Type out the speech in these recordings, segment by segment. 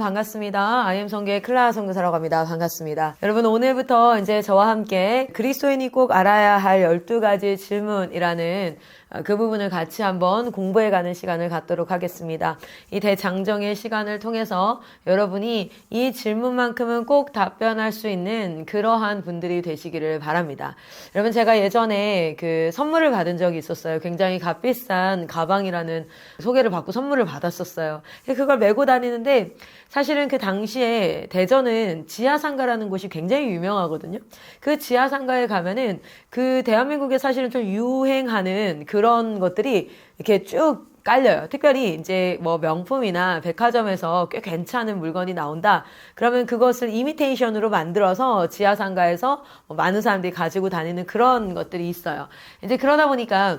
반갑습니다. 아이엠 성교의 클라라 성교사라고 합니다. 반갑습니다. 여러분 오늘부터 이제 저와 함께 그리스도인이 꼭 알아야 할 12가지 질문이라는 어, 그 부분을 같이 한번 공부해가는 시간을 갖도록 하겠습니다. 이 대장정의 시간을 통해서 여러분이 이 질문만큼은 꼭 답변할 수 있는 그러한 분들이 되시기를 바랍니다. 여러분 제가 예전에 그 선물을 받은 적이 있었어요. 굉장히 값비싼 가방이라는 소개를 받고 선물을 받았었어요. 그걸 메고 다니는데 사실은 그 당시에 대전은 지하상가라는 곳이 굉장히 유명하거든요. 그 지하상가에 가면은 그 대한민국에 사실은 좀 유행하는 그런 것들이 이렇게 쭉 깔려요. 특별히 이제 뭐 명품이나 백화점에서 꽤 괜찮은 물건이 나온다. 그러면 그것을 이미테이션으로 만들어서 지하 상가에서 뭐 많은 사람들이 가지고 다니는 그런 것들이 있어요. 이제 그러다 보니까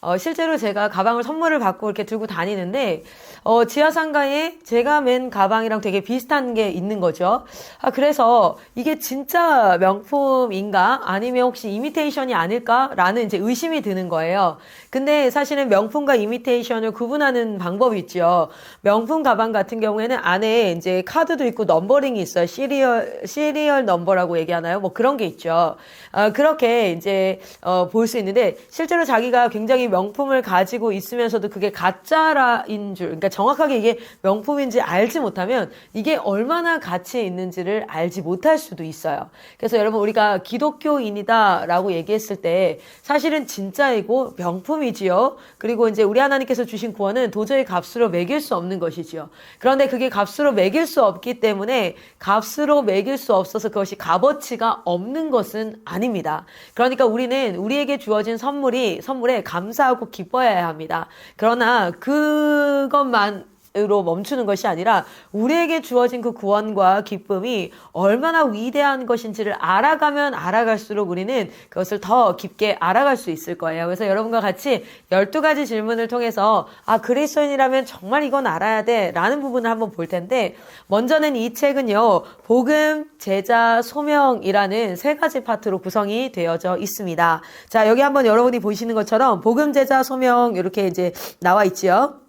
어, 실제로 제가 가방을 선물을 받고 이렇게 들고 다니는데, 어, 지하 상가에 제가 맨 가방이랑 되게 비슷한 게 있는 거죠. 아, 그래서 이게 진짜 명품인가? 아니면 혹시 이미테이션이 아닐까라는 이제 의심이 드는 거예요. 근데 사실은 명품과 이미테이션을 구분하는 방법이 있죠. 명품 가방 같은 경우에는 안에 이제 카드도 있고 넘버링이 있어요. 시리얼, 시리얼 넘버라고 얘기하나요? 뭐 그런 게 있죠. 어, 그렇게 이제, 어, 볼 수 있는데, 실제로 자기가 굉장히 명품을 가지고 있으면서도 그게 가짜라인 줄, 그러니까 정확하게 이게 명품인지 알지 못하면 이게 얼마나 가치 있는지를 알지 못할 수도 있어요. 그래서 여러분 우리가 기독교인이다라고 얘기했을 때 사실은 진짜이고 명품이지요. 그리고 이제 우리 하나님께서 주신 구원은 도저히 값으로 매길 수 없는 것이지요. 그런데 그게 값으로 매길 수 없기 때문에 값으로 매길 수 없어서 그것이 값어치가 없는 것은 아닙니다. 그러니까 우리는 우리에게 주어진 선물이 선물에 감 사하고 기뻐해야 합니다. 그러나 그것만 으로 멈추는 것이 아니라 우리에게 주어진 그 구원과 기쁨이 얼마나 위대한 것인지를 알아가면 알아갈수록 우리는 그것을 더 깊게 알아갈 수 있을 거예요. 그래서 여러분과 같이 12가지 질문을 통해서 아, 그리스도인이라면 정말 이건 알아야 돼 라는 부분을 한번 볼 텐데 먼저는 이 책은요. 복음, 제자, 소명이라는 세 가지 파트로 구성이 되어져 있습니다. 자, 여기 한번 여러분이 보시는 것처럼 복음, 제자, 소명 이렇게 이제 나와 있지요.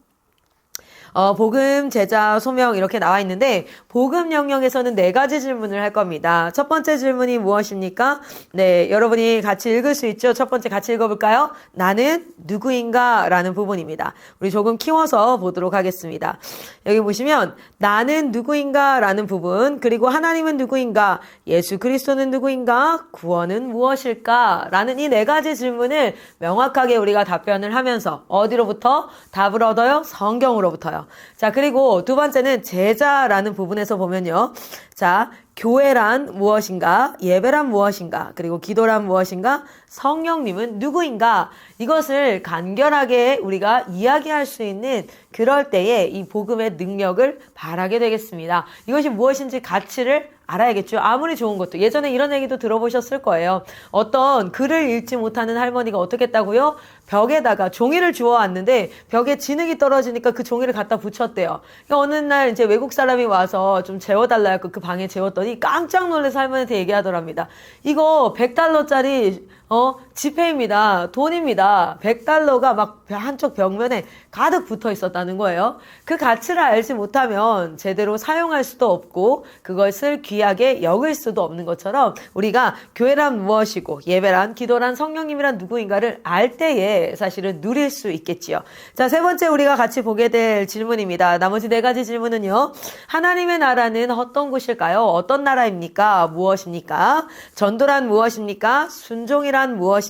어, 복음, 제자, 소명 이렇게 나와 있는데 복음 영역에서는 네 가지 질문을 할 겁니다. 첫 번째 질문이 무엇입니까? 네, 여러분이 같이 읽을 수 있죠? 첫 번째 같이 읽어볼까요? 나는 누구인가? 라는 부분입니다. 우리 조금 키워서 보도록 하겠습니다. 여기 보시면 나는 누구인가? 라는 부분 그리고 하나님은 누구인가? 예수 그리스도는 누구인가? 구원은 무엇일까? 라는 이 네 가지 질문을 명확하게 우리가 답변을 하면서 어디로부터 답을 얻어요? 성경으로부터요. 자, 그리고 두 번째는 제자라는 부분에서 보면요. 자, 교회란 무엇인가? 예배란 무엇인가? 그리고 기도란 무엇인가? 성령님은 누구인가? 이것을 간결하게 우리가 이야기할 수 있는 그럴 때에 이 복음의 능력을 바라게 되겠습니다. 이것이 무엇인지 가치를 알아야겠죠. 아무리 좋은 것도. 예전에 이런 얘기도 들어보셨을 거예요. 어떤 글을 읽지 못하는 할머니가 어떻게 했다고요? 벽에다가 종이를 주워왔는데 벽에 진흙이 떨어지니까 그 종이를 갖다 붙였대요. 그러니까 어느 날 이제 외국 사람이 와서 좀 재워달라 해서 그 방에 재웠더니 깜짝 놀라서 할머니한테 얘기하더랍니다. 이거 100달러짜리 어, 지폐입니다. 돈입니다. 100달러가 막 한쪽 벽면에 가득 붙어 있었다는 거예요. 그 가치를 알지 못하면 제대로 사용할 수도 없고 그것을 귀하게 여길 수도 없는 것처럼 우리가 교회란 무엇이고 예배란 기도란 성령님이란 누구인가를 알 때에 사실은 누릴 수 있겠지요. 자, 세 번째 우리가 같이 보게 될 질문입니다. 나머지 네 가지 질문은요. 하나님의 나라는 어떤 곳일까요? 어떤 나라입니까? 무엇입니까? 전도란 무엇입니까? 순종이란 무엇입니까?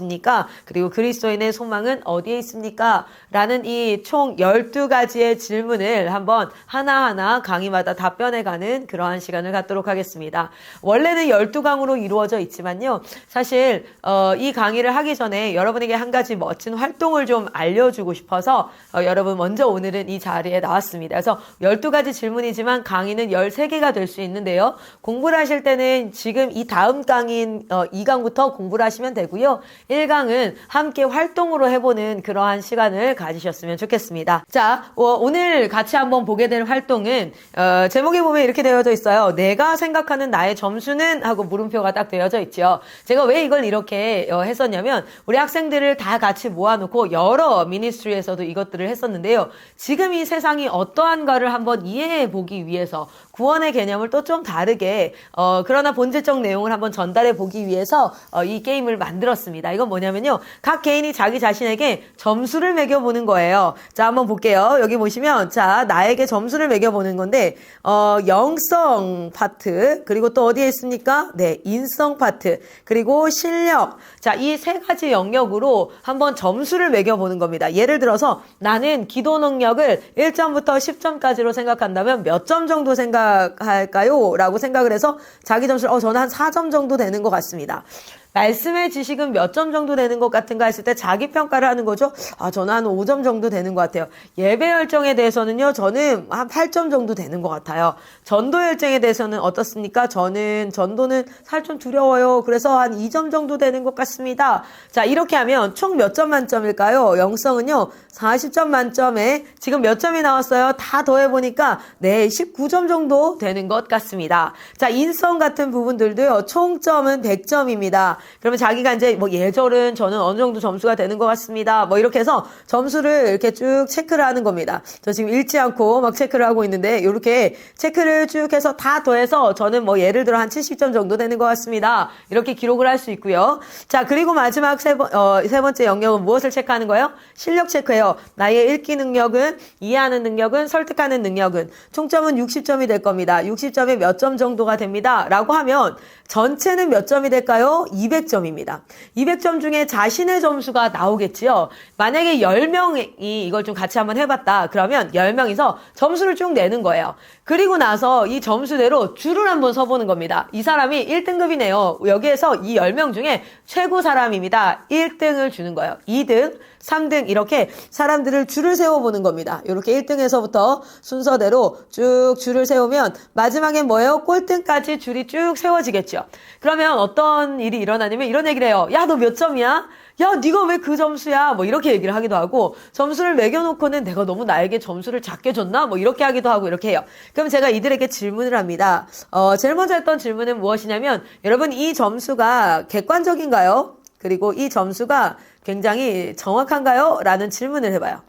그리고 그리스도인의 소망은 어디에 있습니까? 라는 이 총 12가지의 질문을 한번 하나하나 강의마다 답변해 가는 그러한 시간을 갖도록 하겠습니다. 원래는 12강으로 이루어져 있지만요. 사실 어, 이 강의를 하기 전에 여러분에게 한 가지 멋진 활동을 좀 알려주고 싶어서 어, 여러분 먼저 오늘은 이 자리에 나왔습니다. 그래서 12가지 질문이지만 강의는 13개가 될 수 있는데요. 공부를 하실 때는 지금 이 다음 강인 어, 2강부터 공부를 하시면 되고요. 1강은 함께 활동으로 해보는 그러한 시간을 가지셨으면 좋겠습니다. 자, 어, 오늘 같이 한번 보게 될 활동은 어, 제목에 보면 이렇게 되어져 있어요. 내가 생각하는 나의 점수는 하고 물음표가 딱 되어져 있죠. 제가 왜 이걸 이렇게 어, 했었냐면 우리 학생들을 다 같이 모아놓고 여러 미니스트리에서도 이것들을 했었는데요. 지금 이 세상이 어떠한가를 한번 이해해 보기 위해서 구원의 개념을 또 좀 다르게 어, 그러나 본질적 내용을 한번 전달해 보기 위해서 어, 이 게임을 만들었습니다. 이건 뭐냐면요. 각 개인이 자기 자신에게 점수를 매겨 보는 거예요. 자, 한번 볼게요. 여기 보시면 자, 나에게 점수를 매겨 보는 건데 어, 영성 파트 그리고 또 어디에 있습니까? 네, 인성 파트 그리고 실력. 자, 이 세 가지 영역으로 한번 점수를 매겨 보는 겁니다. 예를 들어서 나는 기도 능력을 1점부터 10점까지로 생각한다면 몇 점 정도 생각 할까요? 라고 생각을 해서 자기 점수를 어 저는 한 4점 정도 되는 것 같습니다. 말씀의 지식은 몇 점 정도 되는 것 같은가 했을 때 자기 평가를 하는 거죠. 아, 저는 한 5점 정도 되는 것 같아요. 예배 열정에 대해서는요, 저는 한 8점 정도 되는 것 같아요. 전도 열정에 대해서는 어떻습니까? 저는 전도는 살 좀 두려워요. 그래서 한 2점 정도 되는 것 같습니다. 자, 이렇게 하면 총 몇 점 만점일까요? 영성은요, 40점 만점에 지금 몇 점이 나왔어요? 다 더해보니까, 네, 19점 정도 되는 것 같습니다. 자, 인성 같은 부분들도요, 총점은 100점입니다. 그러면 자기가 이제 뭐 예절은 저는 어느 정도 점수가 되는 것 같습니다. 뭐 이렇게 해서 점수를 이렇게 쭉 체크를 하는 겁니다. 저 지금 읽지 않고 막 체크를 하고 있는데 이렇게 체크를 쭉 해서 다 더해서 저는 뭐 예를 들어 한 70점 정도 되는 것 같습니다. 이렇게 기록을 할 수 있고요. 자 그리고 마지막 세, 번, 어, 세 번째 영역은 무엇을 체크하는 거예요? 실력 체크예요. 나의 읽기 능력은 이해하는 능력은 설득하는 능력은 총점은 60점이 될 겁니다. 60점에 몇 점 정도가 됩니다. 라고 하면 전체는 몇 점이 될까요? 200점입니다. 200점 중에 자신의 점수가 나오겠지요. 만약에 10명이 이걸 좀 같이 한번 해봤다. 그러면 10명이서 점수를 쭉 내는 거예요. 그리고 나서 이 점수대로 줄을 한번 서보는 겁니다. 이 사람이 1등급이네요. 여기에서 이 10명 중에 최고 사람입니다. 1등을 주는 거예요. 2등, 3등 이렇게 사람들을 줄을 세워보는 겁니다. 이렇게 1등에서부터 순서대로 쭉 줄을 세우면 마지막엔 뭐예요? 꼴등까지 줄이 쭉 세워지겠죠. 그러면 어떤 일이 일어나냐면 이런 얘기를 해요. 야, 너 몇 점이야? 야, 네가 왜 그 점수야? 뭐 이렇게 얘기를 하기도 하고 점수를 매겨놓고는 내가 너무 나에게 점수를 작게 줬나? 뭐 이렇게 하기도 하고 이렇게 해요. 그럼 제가 이들에게 질문을 합니다. 어, 제일 먼저 했던 질문은 무엇이냐면 여러분 이 점수가 객관적인가요? 그리고 이 점수가 굉장히 정확한가요? 라는 질문을 해봐요.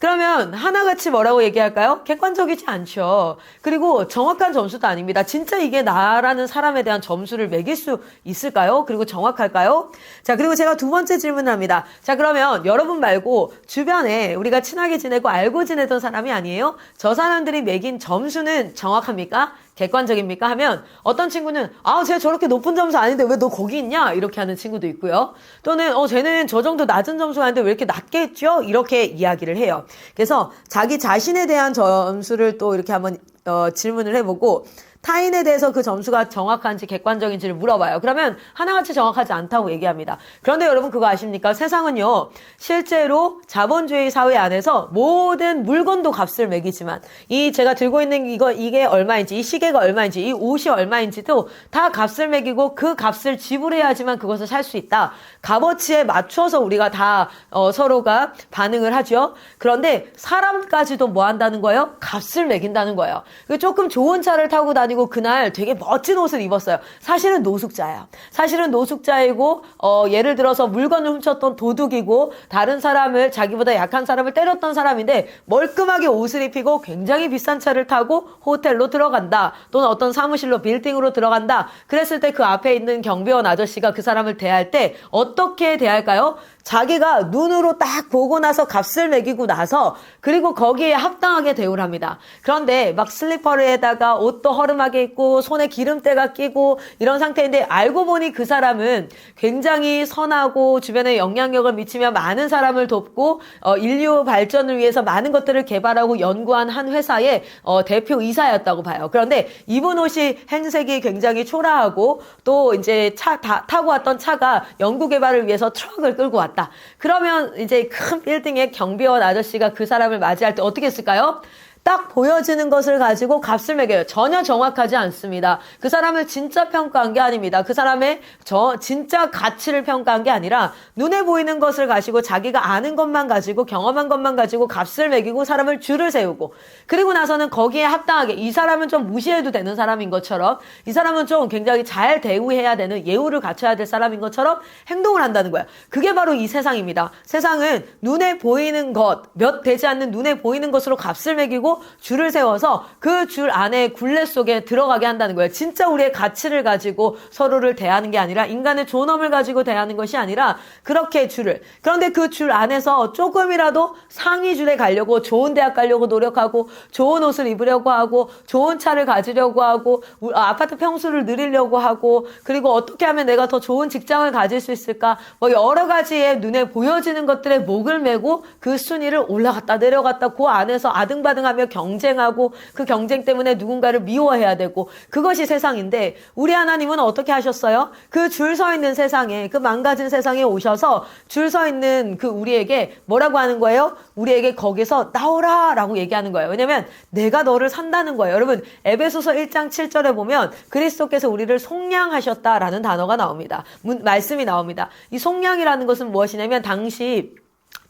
그러면 하나같이 뭐라고 얘기할까요? 객관적이지 않죠. 그리고 정확한 점수도 아닙니다. 진짜 이게 나라는 사람에 대한 점수를 매길 수 있을까요? 그리고 정확할까요? 자, 그리고 제가 두 번째 질문을 합니다. 자, 그러면 여러분 말고 주변에 우리가 친하게 지내고 알고 지내던 사람이 아니에요? 저 사람들이 매긴 점수는 정확합니까? 객관적입니까? 하면 어떤 친구는 아, 쟤 저렇게 높은 점수 아닌데 왜 너 거기 있냐? 이렇게 하는 친구도 있고요. 또는 어, 쟤는 저 정도 낮은 점수가 아닌데 왜 이렇게 낮게 했죠? 이렇게 이야기를 해요. 그래서 자기 자신에 대한 점수를 또 이렇게 한번 어, 질문을 해보고 타인에 대해서 그 점수가 정확한지 객관적인지를 물어봐요. 그러면 하나같이 정확하지 않다고 얘기합니다. 그런데 여러분 그거 아십니까? 세상은요, 실제로 자본주의 사회 안에서 모든 물건도 값을 매기지만, 이 제가 들고 있는 이거, 이게 얼마인지, 이 시계가 얼마인지, 이 옷이 얼마인지도 다 값을 매기고 그 값을 지불해야지만 그것을 살 수 있다. 값어치에 맞춰서 우리가 다 어, 서로가 반응을 하죠. 그런데 사람까지도 뭐 한다는 거예요? 값을 매긴다는 거예요. 그 조금 좋은 차를 타고 다니고 그날 되게 멋진 옷을 입었어요. 사실은 노숙자야. 사실은 노숙자이고 어, 예를 들어서 물건을 훔쳤던 도둑이고 다른 사람을 자기보다 약한 사람을 때렸던 사람인데 멀끔하게 옷을 입히고 굉장히 비싼 차를 타고 호텔로 들어간다. 또는 어떤 사무실로 빌딩으로 들어간다. 그랬을 때 그 앞에 있는 경비원 아저씨가 그 사람을 대할 때 어떻게 대할까요? 자기가 눈으로 딱 보고 나서 값을 매기고 나서 그리고 거기에 합당하게 대우를 합니다. 그런데 막 슬리퍼에다가 옷도 허름 하게 입고 손에 기름때가 끼고 이런 상태인데 알고 보니 그 사람은 굉장히 선하고 주변에 영향력을 미치며 많은 사람을 돕고 어, 인류 발전을 위해서 많은 것들을 개발하고 연구한 한 회사의 어, 대표 이사였다고 봐요. 그런데 입은 옷이 행색이 굉장히 초라하고 또 이제 차 다, 타고 왔던 차가 연구 개발을 위해서 트럭을 끌고 왔다. 그러면 이제 큰 빌딩의 경비원 아저씨가 그 사람을 맞이할 때 어떻게 했을까요? 딱 보여지는 것을 가지고 값을 매겨요. 전혀 정확하지 않습니다. 그 사람을 진짜 평가한 게 아닙니다. 그 사람의 저 진짜 가치를 평가한 게 아니라 눈에 보이는 것을 가지고 자기가 아는 것만 가지고 경험한 것만 가지고 값을 매기고 사람을 줄을 세우고 그리고 나서는 거기에 합당하게 이 사람은 좀 무시해도 되는 사람인 것처럼 이 사람은 좀 굉장히 잘 대우해야 되는 예우를 갖춰야 될 사람인 것처럼 행동을 한다는 거야. 그게 바로 이 세상입니다. 세상은 눈에 보이는 것, 몇 되지 않는 눈에 보이는 것으로 값을 매기고 줄을 세워서 그 줄 안에 굴레 속에 들어가게 한다는 거예요. 진짜 우리의 가치를 가지고 서로를 대하는 게 아니라 인간의 존엄을 가지고 대하는 것이 아니라 그렇게 줄을. 그런데 그 줄 안에서 조금이라도 상위 줄에 가려고 좋은 대학 가려고 노력하고 좋은 옷을 입으려고 하고 좋은 차를 가지려고 하고 우- 아, 아파트 평수를 늘리려고 하고 그리고 어떻게 하면 내가 더 좋은 직장을 가질 수 있을까 뭐 여러 가지의 눈에 보여지는 것들에 목을 메고 그 순위를 올라갔다 내려갔다 그 안에서 아등바등하며 경쟁하고 그 경쟁 때문에 누군가를 미워해야 되고 그것이 세상인데 우리 하나님은 어떻게 하셨어요? 그 줄 서 있는 세상에 그 망가진 세상에 오셔서 줄 서 있는 그 우리에게 뭐라고 하는 거예요? 우리에게 거기서 나오라라고 얘기하는 거예요. 왜냐면 내가 너를 산다는 거예요. 여러분 에베소서 1장 7절에 보면 그리스도께서 우리를 속량하셨다라는 단어가 나옵니다. 문- 말씀이 나옵니다. 이 속량이라는 것은 무엇이냐면 당시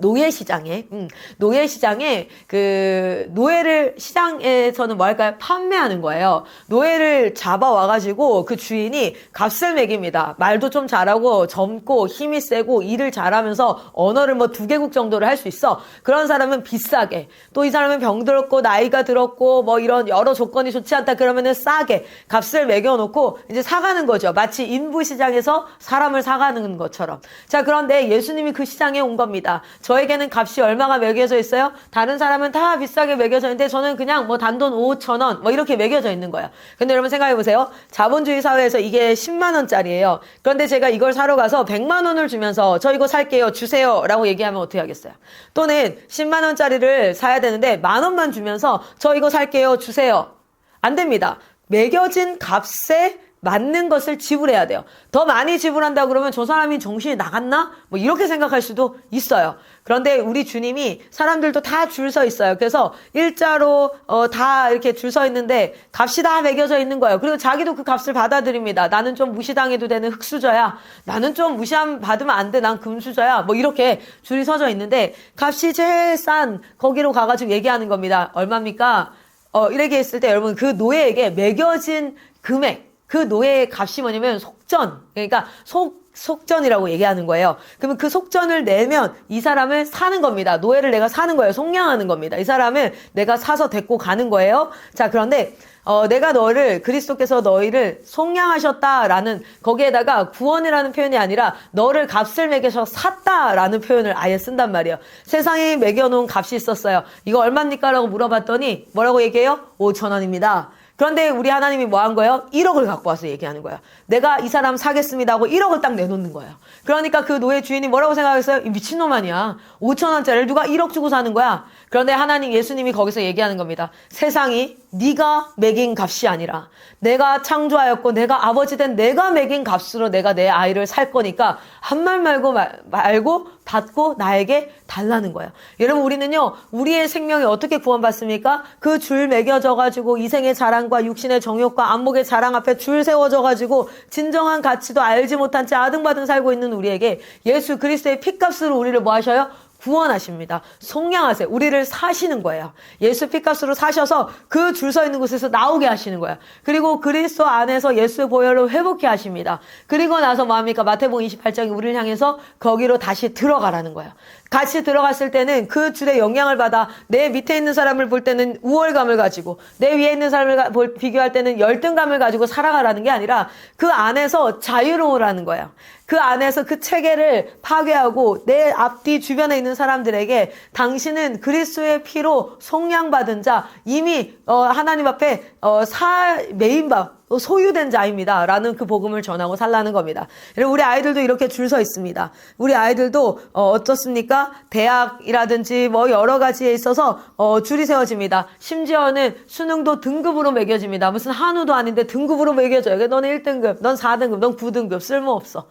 노예 시장에 음, 노예 시장에 그 노예를 시장에서는 뭐 할까요? 판매하는 거예요. 노예를 잡아 와 가지고 그 주인이 값을 매깁니다. 말도 좀 잘하고 젊고 힘이 세고 일을 잘하면서 언어를 뭐 두 개국 정도를 할 수 있어. 그런 사람은 비싸게 또 이 사람은 병들었고 나이가 들었고 뭐 이런 여러 조건이 좋지 않다 그러면은 싸게 값을 매겨 놓고 이제 사가는 거죠. 마치 인부 시장에서 사람을 사가는 것처럼. 자 그런데 예수님이 그 시장에 온 겁니다. 저에게는 값이 얼마가 매겨져 있어요? 다른 사람은 다 비싸게 매겨져 있는데 저는 그냥 뭐 단돈 5천 원 뭐 이렇게 매겨져 있는 거예요. 근데 여러분 생각해 보세요. 자본주의 사회에서 이게 10만 원짜리예요. 그런데 제가 이걸 사러 가서 100만 원을 주면서 저 이거 살게요. 주세요라고 얘기하면 어떻게 하겠어요? 또는 10만 원짜리를 사야 되는데 만 원만 주면서 저 이거 살게요. 주세요. 안 됩니다. 매겨진 값에 맞는 것을 지불해야 돼요. 더 많이 지불한다 그러면 저 사람이 정신이 나갔나? 뭐 이렇게 생각할 수도 있어요. 그런데 우리 주님이 사람들도 다 줄 서 있어요. 그래서 일자로 어, 다 이렇게 줄 서 있는데 값이 다 매겨져 있는 거예요. 그리고 자기도 그 값을 받아들입니다. 나는 좀 무시당해도 되는 흙수저야. 나는 좀 무시함 받으면 안 돼. 난 금수저야. 뭐 이렇게 줄이 서져 있는데 값이 제일 싼 거기로 가가지고 얘기하는 겁니다. 얼마입니까? 어, 이렇게 했을 때 여러분 그 노예에게 매겨진 금액 그 노예의 값이 뭐냐면 속전. 그러니까 속, 속전이라고 얘기하는 거예요. 그러면 그 속전을 내면 이 사람을 사는 겁니다. 노예를 내가 사는 거예요. 속량하는 겁니다. 이 사람을 내가 사서 데리고 가는 거예요. 자, 그런데 어, 내가 너를 그리스도께서 너희를 속량하셨다라는 거기에다가 구원이라는 표현이 아니라 너를 값을 매겨서 샀다라는 표현을 아예 쓴단 말이에요. 세상에 매겨놓은 값이 있었어요. 이거 얼마입니까라고 물어봤더니 뭐라고 얘기해요? 5천 원입니다. 그런데 우리 하나님이 뭐 한 거예요? 1억을 갖고 와서 얘기하는 거예요. 내가 이 사람 사겠습니다 하고 1억을 딱 내놓는 거예요. 그러니까 그 노예 주인이 뭐라고 생각했어요? 이 미친놈 아니야. 5천 원짜리를 누가 1억 주고 사는 거야. 그런데 하나님 예수님이 거기서 얘기하는 겁니다. 세상이 네가 매긴 값이 아니라 내가 창조하였고 내가 아버지 된 내가 매긴 값으로 내가 내 아이를 살 거니까 한 말 말고 말, 말고 받고 나에게 달라는 거예요. 여러분 우리는요 우리의 생명이 어떻게 구원받습니까? 그 줄 매겨져 가지고 이생의 자랑과 육신의 정욕과 안목의 자랑 앞에 줄 세워져 가지고 진정한 가치도 알지 못한 채 아등바등 살고 있는 우리에게 예수 그리스도의 피값으로 우리를 뭐 하셔요? 구원하십니다. 속량하세요. 우리를 사시는 거예요. 예수 피값으로 사셔서 그 줄 서 있는 곳에서 나오게 하시는 거예요. 그리고 그리스도 안에서 예수의 보혈로 회복해 하십니다. 그리고 나서 뭐합니까? 마태복음 28장이 우리를 향해서 거기로 다시 들어가라는 거예요. 같이 들어갔을 때는 그 줄의 영향을 받아 내 밑에 있는 사람을 볼 때는 우월감을 가지고 내 위에 있는 사람을 가- 볼- 비교할 때는 열등감을 가지고 살아가라는 게 아니라 그 안에서 자유로우라는 거예요. 그 안에서 그 체계를 파괴하고 내 앞뒤 주변에 있는 사람들에게 당신은 그리스도의 피로 속량받은 자 이미 어, 하나님 앞에 어, 사 메인바 어, 소유된 자입니다. 라는 그 복음을 전하고 살라는 겁니다. 여러분, 우리 아이들도 이렇게 줄 서 있습니다. 우리 아이들도 어, 어떻습니까? 대학이라든지 뭐 여러 가지에 있어서 어, 줄이 세워집니다. 심지어는 수능도 등급으로 매겨집니다. 무슨 한우도 아닌데 등급으로 매겨져요. 너는 1등급, 넌 4등급, 넌 9등급 쓸모없어.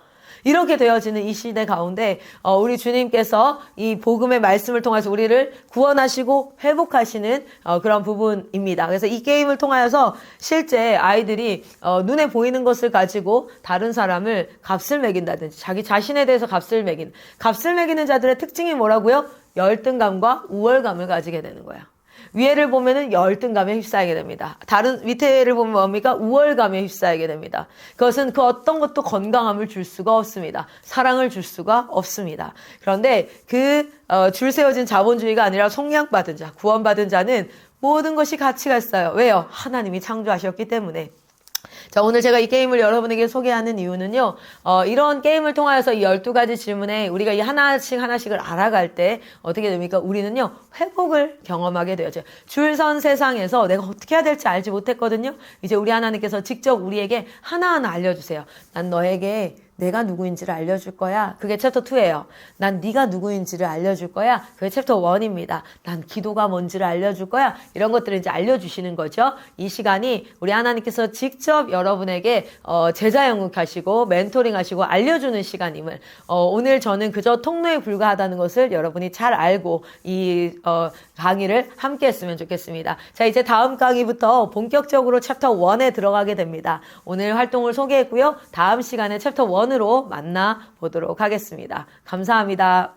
이렇게 되어지는 이 시대 가운데 어, 우리 주님께서 이 복음의 말씀을 통해서 우리를 구원하시고 회복하시는 어, 그런 부분입니다. 그래서 이 게임을 통하여서 실제 아이들이 어, 눈에 보이는 것을 가지고 다른 사람을 값을 매긴다든지 자기 자신에 대해서 값을 매긴 값을 매기는 자들의 특징이 뭐라고요? 열등감과 우월감을 가지게 되는 거야. 위에를 보면은 열등감에 휩싸이게 됩니다. 다른 밑에를 보면 뭡니까? 우월감에 휩싸이게 됩니다. 그것은 그 어떤 것도 건강함을 줄 수가 없습니다. 사랑을 줄 수가 없습니다. 그런데 그 어, 줄 세워진 자본주의가 아니라 속량받은 자, 구원받은 자는 모든 것이 가치가 있어요. 왜요? 하나님이 창조하셨기 때문에. 자, 오늘 제가 이 게임을 여러분에게 소개하는 이유는요, 어, 이런 게임을 통하여서 이 12가지 질문에 우리가 이 하나씩 하나씩을 알아갈 때 어떻게 됩니까? 우리는요, 회복을 경험하게 되어져요. 줄선 세상에서 내가 어떻게 해야 될지 알지 못했거든요? 이제 우리 하나님께서 직접 우리에게 하나하나 알려주세요. 난 너에게 내가 누구인지를 알려줄 거야. 그게 챕터 2예요. 난 네가 누구인지를 알려줄 거야. 그게 챕터 1입니다. 난 기도가 뭔지를 알려줄 거야. 이런 것들을 이제 알려주시는 거죠. 이 시간이 우리 하나님께서 직접 여러분에게 어, 제자 영국하시고 멘토링 하시고 알려주는 시간임을 어, 오늘 저는 그저 통로에 불과하다는 것을 여러분이 잘 알고 이 어, 강의를 함께 했으면 좋겠습니다. 자 이제 다음 강의부터 본격적으로 챕터 1에 들어가게 됩니다. 오늘 활동을 소개했고요. 다음 시간에 챕터 1으로 만나 보도록 하겠습니다. 감사합니다.